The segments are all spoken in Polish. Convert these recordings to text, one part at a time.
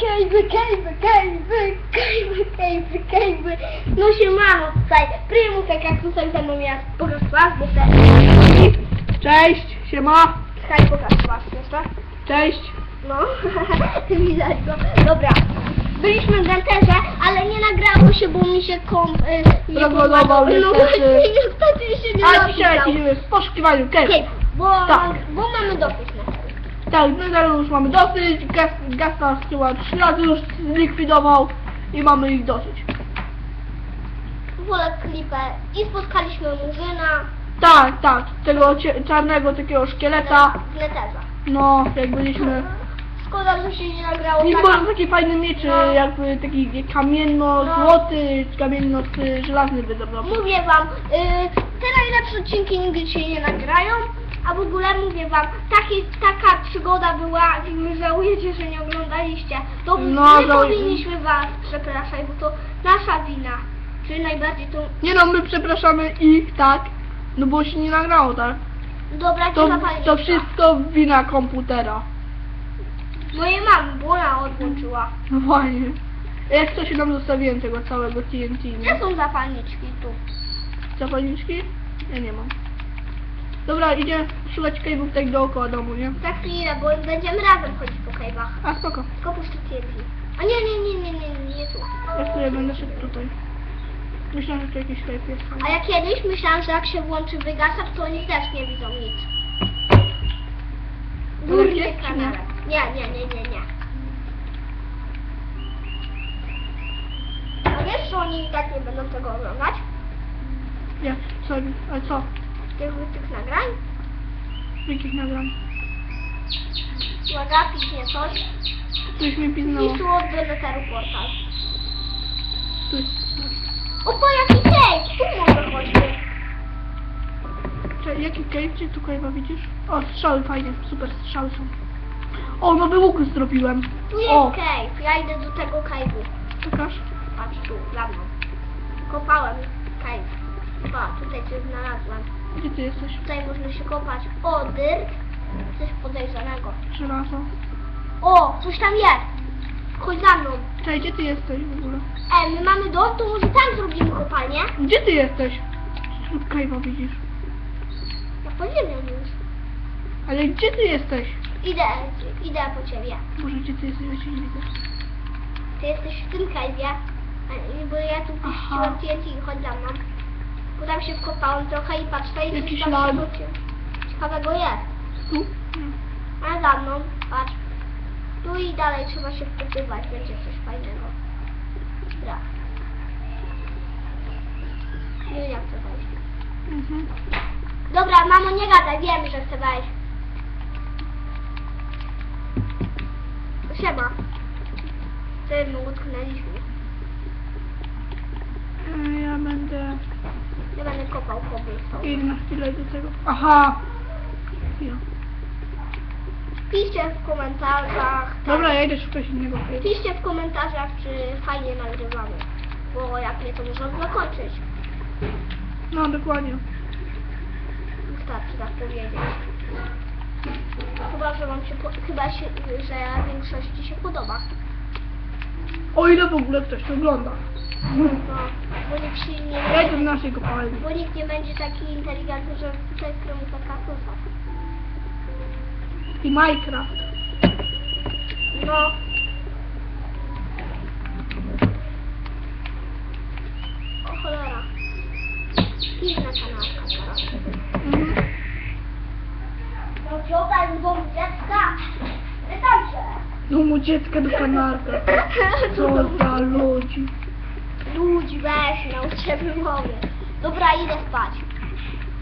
Kejwy, kejwy, kejwy, kejwy, kejwy, kejwy. No się mamo tutaj. Prymusek jak tutaj ze mną jest. Pokaż twarz, bo te... Cześć, siema, Czekaj, pokaż twarz jeszcze. cześć. No, widać go. Dobra. Byliśmy w denterze, ale nie nagrało się, bo mi się kom... Y, nie Rozładował podładował. No niestety. właśnie, niestety się nie A dzisiaj napisał. idziemy w poszukiwaniu Okej, Kev. bo, Tak. bo mamy dopis na Tak, my zaraz już mamy dosyć, nas chyba trzy razy już zlikwidował i mamy ich dosyć. wolę klipę i spotkaliśmy Murzyna Tak, tak, tego czarnego takiego szkieleta, w neterze. no, jak byliśmy... Szkoda, że się nie nagrało I może taki fajny miecz, No. jakby taki kamienno-złoty, kamienno-żelazny by dobrał. Mówię wam, y, te najlepsze odcinki nigdy się nie nagrają, a w ogóle mówię wam, taki, taka przygoda była, i wy żałujecie, że nie oglądaliście. To No, my żałuję. powinniśmy was przepraszać, bo to nasza wina. Czyli najbardziej to... Nie no, my przepraszamy ich, tak, no bo się nie nagrało, tak? Dobra, To, zapalniczka. to wszystko wina komputera. Mojej mamy, bo ona odłączyła. No właśnie. Jak się nam zostawiłem tego całego TNT, Gdzie nie? są zapalniczki tu? Zapalniczki? Ja nie mam. Dobra, idziemy szukać cave'ów tak dookoła domu, nie? Za chwilę, bo będziemy razem chodzić po kajwach. A spoko. Tylko puszczę TNT. A nie, nie, nie, nie, nie, nie, nie tu. Ja sobie będę szedł tutaj. Myślałem, że tu jakiś cave jest. A ja kiedyś myślałam, że jak się włączy wygasacz, to oni też nie widzą nic. Durny jest, czy nie? kanarek. Nie, nie, nie, nie, nie. A wiesz, że oni i tak nie będą tego oglądać? Nie, sorry, ale co? Tych, tych nagrań? Jakich nagram? Uwaga, piśnie coś. Coś mi tu od Beneteru portal. Tu jest. O, po jaki cake! Tu może chodźmy. Czekaj, jaki cave? Gdzie tu cave'a widzisz? O, strzały, fajnie, super strzały są. O, nowy łuk zrobiłem. Tu jest O, cave. Ja idę do tego cave'u. pokaż. Patrz tu, za mną. Kopałem cave. Pa, tutaj cię znalazłem. Gdzie ty jesteś? Tutaj można się kopać. O, dyrt. Coś podejrzanego. Żelazo. O, coś tam jest. Chodź za mną. Czekaj, gdzie ty jesteś w ogóle? E, my mamy dom, to może tam zrobimy kopalnię? Gdzie ty jesteś? Cave'a widzisz. Na podziemie już. Ale gdzie ty jesteś? Idę, idę po ciebie. Boże, gdzie ty jesteś? Ja cię nie widzę. Ty jesteś w tym. A, Bo ja tu puściłem Aha. TNT i chodź za mną. Bo tam się wkopałem trochę i patrz, tutaj Jakiś coś tam się lag. Ciekawego jest. Tu? Nie. A za mną, patrz. Tu i dalej trzeba się wkopywać, będzie coś fajnego. Dobra. Nie wiem jak to wejść. Mhm. Dobra, mamo, nie gadaj, wiem, że chcę wejść. Siema. Ty, my utknęliśmy. 11 ile do tego. Aha! Piszcie w komentarzach. tak. Dobra, ja idę szukać innego filmu. Piszcie w komentarzach, czy fajnie nagrywamy. Bo jak nie, to muszą zakończyć. No, dokładnie. Wystarczy tak powiedzieć. Chyba, że wam się, chyba, się, że większości się podoba. O ile w ogóle ktoś to ogląda. Bo nikt się nie idę do naszej kopalni. bo nikt nie będzie taki inteligentny, że któremu taka kasa. I Minecraft. No. O cholera. Inna kanałka teraz. Mhm. No wziąłem domu dziecka. Pytam się. No mu dziecka do kanarka. Co za ludzi. Ludzi weź, nauczę wymowy. Dobra, idę spać.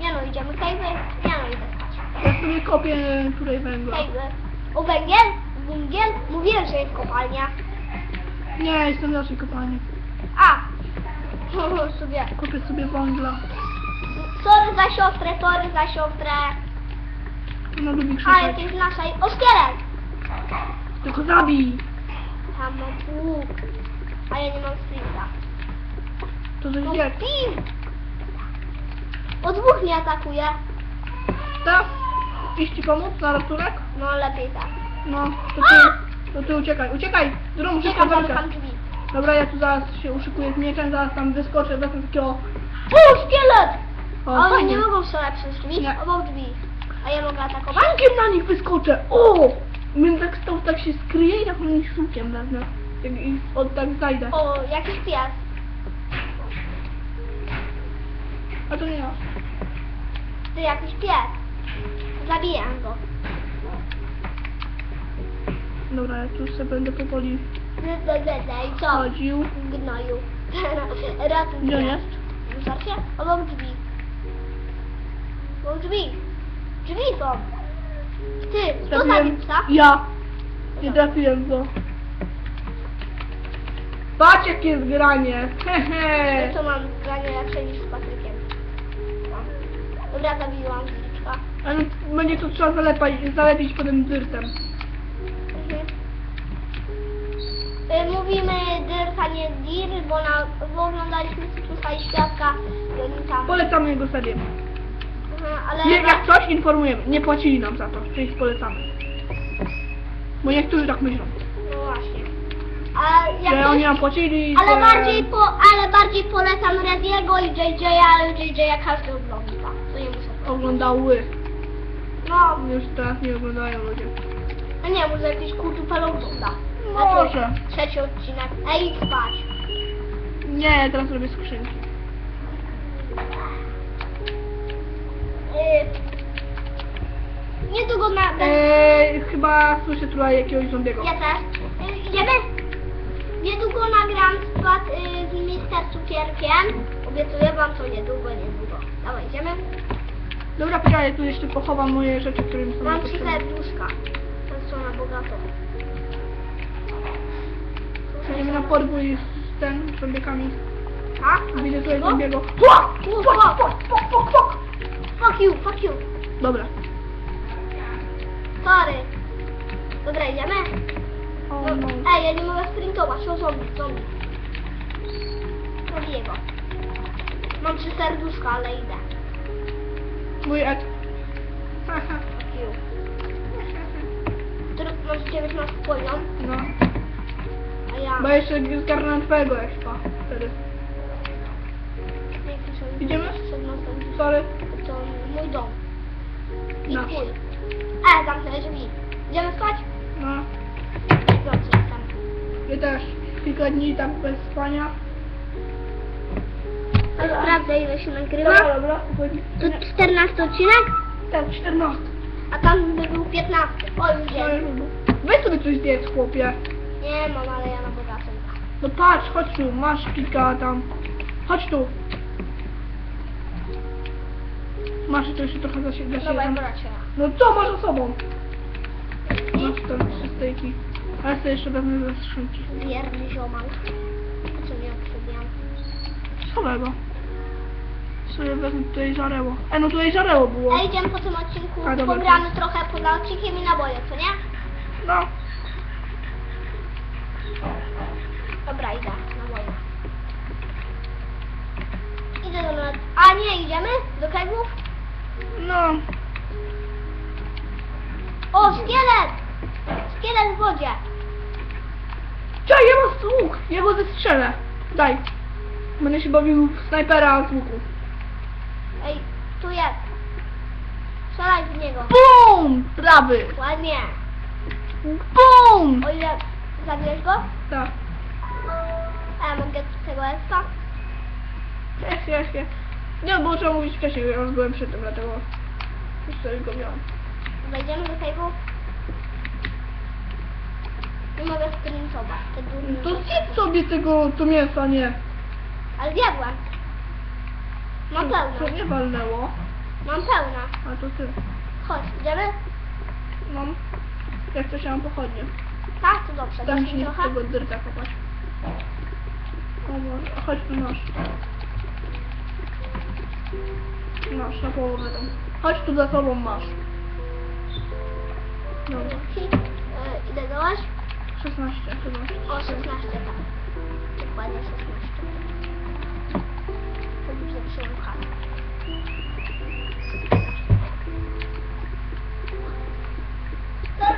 Nie no, idziemy kajwy? Nie no, idę spać. Ja sobie kopię tutaj węgla. Kajwy. O węgiel? Węgiel? Mówiłem, że jest kopalnia. Nie, jestem w naszej kopalni. A! sobie. Kopię sobie węgla. Sorry za siostrę, sorry za siostrę. Ona lubi Ale krzyczeć. to jest nasza... O, szkielet! Tylko zabij. Tam mam łuk. A ja nie mam sprinta. To coś wie. pim! O dwóch mnie atakuje. Tak? Iść ci pomóc na ratunek? No lepiej tak. No, to ty. To ty uciekaj, uciekaj! Drugą szybko Czekam, walkę. zamykam drzwi. Dobra, ja tu zaraz się uszykuję z mieczem, zaraz tam wyskoczę, wezmę takiego... O, szkielet! O, oni fajnie. nie mogą strzelać przez drzwi, Nie. obok drzwi. A ja mogę atakować? Łukiem na nich wyskoczę! O! Będę tak stał, tak się skryję i tak na nich łukiem wezmę. Jak ich od tak zajdę. O, jakiś pies. A to nie ja. Ty jakiś pies. Zabijam go. Dobra, ja tu sobie będę powoli. I co? chodził. Gnoju. Raz Gdzie on jest? Wystarczy? Obok drzwi. Obok drzwi. Drzwi są. Ty, kto zabił psa? Ja. Nie trafiłem go. Patrz jakie jest granie. Hehe. No to mam granie lepsze niż z Patrykiem. Dobra, zabiłam zliczka. Ale będzie to trzeba zalepać, zalepić potem dyrtem. Mhm. Y, Mówimy Dirt, a nie Dir, bo, na, bo oglądaliśmy Cytusa i Świadka i oni tam... Polecamy jego serię. Mhm, ale... Nie, jak coś informujemy. Nie płacili nam za to, czyli polecamy. Bo niektórzy tak myślą. No właśnie. A jak Że oni nam płacili. Ale że... bardziej, po, ale bardziej polecam Rediego i JJ, ale JJ każdy ogląda. To nie. Oglądały. No, Już teraz nie oglądają ludzie. a nie, może jakiś kultupel ogląda. Może. Znaczy, Trzeci odcinek. Ej, idź spać. Nie, teraz robię skrzynki. Yy, niedługo na... Eee, chyba słyszę tutaj jakiegoś zombiego. Ja też. Yy, idziemy? Niedługo nagram skład yy, z Mister Cukierkiem. Obiecuję wam to niedługo, niedługo. Dawaj, idziemy? Dobra, poczekaj, tu jeszcze pochowam moje rzeczy, które mi są Mam trzy niepotrzebne. serduszka. To są na bogato. Przejdziemy na podwój z ten, z zombiekami. A? Widzę tutaj zombiego. Fuck, fuck, fuck, fuck, fuck. Fuck you, fuck you. Dobra. Sorry. Dobra, idziemy? O, No, no. Ej, ja nie mogę sprintować. O, zombie, zombie. Zabiję go. Mam trzy serduszka, ale idę. Mój. Fuck you. Trudność 19 poziom, No. a ja... Bo jeszcze zgarnąłem twojego expa. Wtedy. Idziemy? 17, Sorry. To mój dom. I Nasz. twój. E, zamknę drzwi. Idziemy spać? No. Dobrze, jestem. Ja też. Kilka dni tak bez spania. Sprawdzę ile się nagrywa. Dobra, dobra. spokojnie. To 14 odcinek, Tak, 14. a tam by był 15. O, już No, było. Weź sobie coś zjedz, chłopie. Nie mam, ale ja na bogatym. No patrz, chodź tu, masz kilka tam. Chodź tu. Masz tu jeszcze trochę za się dla Dobra, siebie. bracie. No co masz za sobą? Masz tam trzy stejki. Ale sobie jeszcze ze skrzynki. Wierny ziomal. Samego. Sobie wezmę tutaj żareło. E, no tutaj żareło było. A idziemy po tym odcinku, A, dobra, pogramy trochę poza odcinkiem i naboje, co nie? No. Dobra, idę na moje. Idę do nas. A nie, idziemy? Do kegów? No. O, szkielet! Szkielet w wodzie. Czekaj, ja mam łuk. Ja go zestrzelę. Daj. Będę się bawił w snajpera z łuku. Ej, tu jest. Strzelaj w niego. BUM! Prawy. Ładnie. BUM! O ile zabierz go? Tak. A ja mogę tego expa? Jest, jest, jest. Nie, bo trzeba mówić wcześniej, ja już byłem przy tym, dlatego już sobie go miałem. Wejdziemy do kegów? Nie mogę sprintować. Te durne To rzeczy. zjedz sobie tego, to mięsa, nie. Ale zjadłem. Mam pełno. nie walnęło, Mam pełno. a to ty. Chodź, idziemy? Mam. Jak coś ja mam pochodnie. Tak, to dobrze. Dam Dasz ci mi trochę? tego dyrta kopać. O może, chodź tu masz. Masz na połowę tam. Chodź tu za sobą masz. Dobra, Dzięki. E, ile dałaś? 16 chyba. O, 16, tak. Dokładnie 16. Chatę.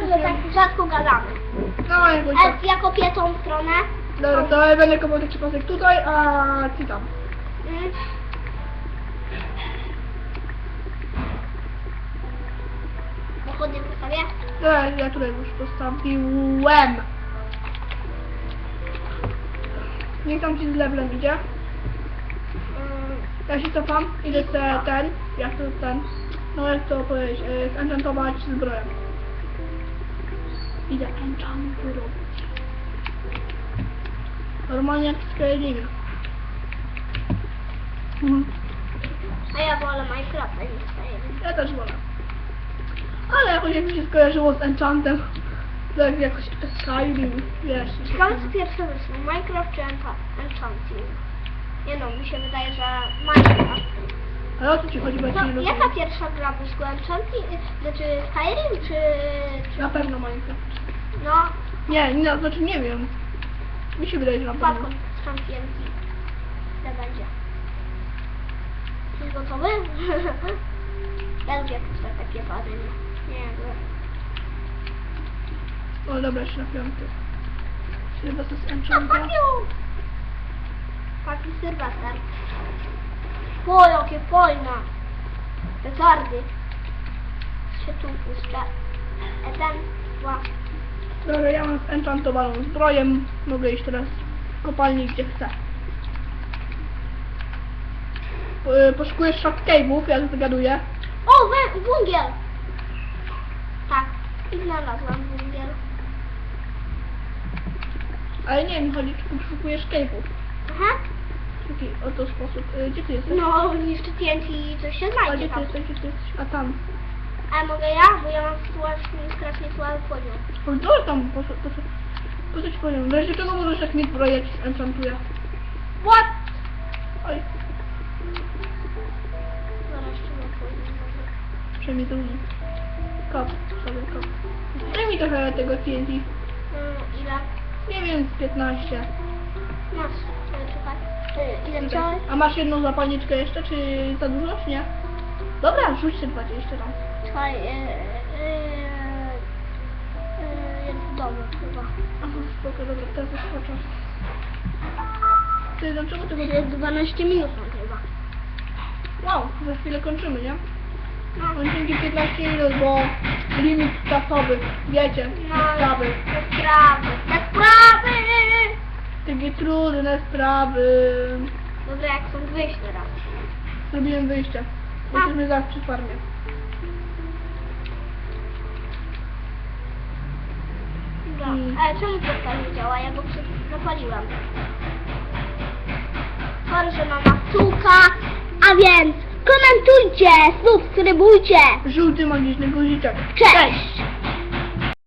ogóle tak rzadko gadamy. No, jakoś A tak. ja kopię tą stronę. Dobra, to ja będę kopał taki pasek tutaj, a ty tam. Mm. Pochodnie postawię. Dobra, ja tutaj już postawiłem. Niech tam ci z levelem idzie. Ja się cofam, idę te, ten, jak to ten, no jak to powiedzieć, e, zenchantować zbroję. Idę enchanty robić. Normalnie jak w Skyrimie. Mhm. A ja wolę Minecrafta niż Skyrim. Ja też wolę. Ale jakoś jak mi się skojarzyło z enchantem, to jak jakoś Skyrim, wiesz. Co pierwsze wyszło, Minecraft czy Encha- Enchanting? Nie no, mi się wydaje, że Minecraft. Ale o co ci chodzi, bo ja nie rozumiem. jaka pierwsza gra wyszła? Enchanting? Znaczy Skyrim czy... czy... Na pewno Minecraft. No, Nie, nie, znaczy nie wiem. Mi się wydaje, że na pewno. Falcon z Championki. To będzie. Jesteś gotowy? ja lubię puszczać takie pady, nie? No. O dobra, jeszcze na piąty. To jest No, enchanta. fuck you! Taki Sylwester. O, jakie fajne! Petardy. Się tu puszczę. Jeden, dwa. Dobra, ja mam zenchantowaną zbroję. Mogę iść teraz w kopalni gdzie chcę. Po- e, Poszukuję short cave'ów, jak zgaduję. O, wę- węgiel! Tak, i znalazłam węgiel. Ale nie wiem, chodzi, czy poszukujesz cave'ów. Aha. W taki oto sposób. E, Gdzie ty jesteś? No, niszczy TNT i coś się A znajdzie gdzie ty tam. jesteś? Gdzie ty jesteś? A tam. A mogę ja? Bo ja mam strasznie, strasznie słaby poziom. O, dobra, tam, po co, po co, po co ci powiem? W razie czego możesz jak mi zbroję ci enchantuje? What? Oj, Zaraz jeszcze mam poziom. przejmij drugi. Kop, sobie kop. Mi trochę tego TNT. Mm, ile? Nie wiem, z 15. Masz, Ile Tutaj. wziąłeś? A masz jedną zapalniczkę jeszcze, czy za dużo, czy nie? Dobra, rzuć te 20 tam. Czekaj, e, jest w domu chyba. Aha, spoko, dobra, teraz wyskoczę. Ty, dlaczego tego... Jest 12 minut mam chyba. Wow, za chwilę kończymy, nie? No, No dzięki 15 minut, bo limit czasowy, wiecie, no sprawy. te sprawy, te sprawy! Takie trudne sprawy. Dobra, jak są wyjść teraz. Zrobiłem wyjście. A. Jesteśmy zaraz przy farmie. Dobra, Mm. ale czemu portal nie działa? Ja go przed zapaliłem. Sorry, że mama suka, a więc komentujcie, subskrybujcie. Żółty magiczny guziczek. Cześć!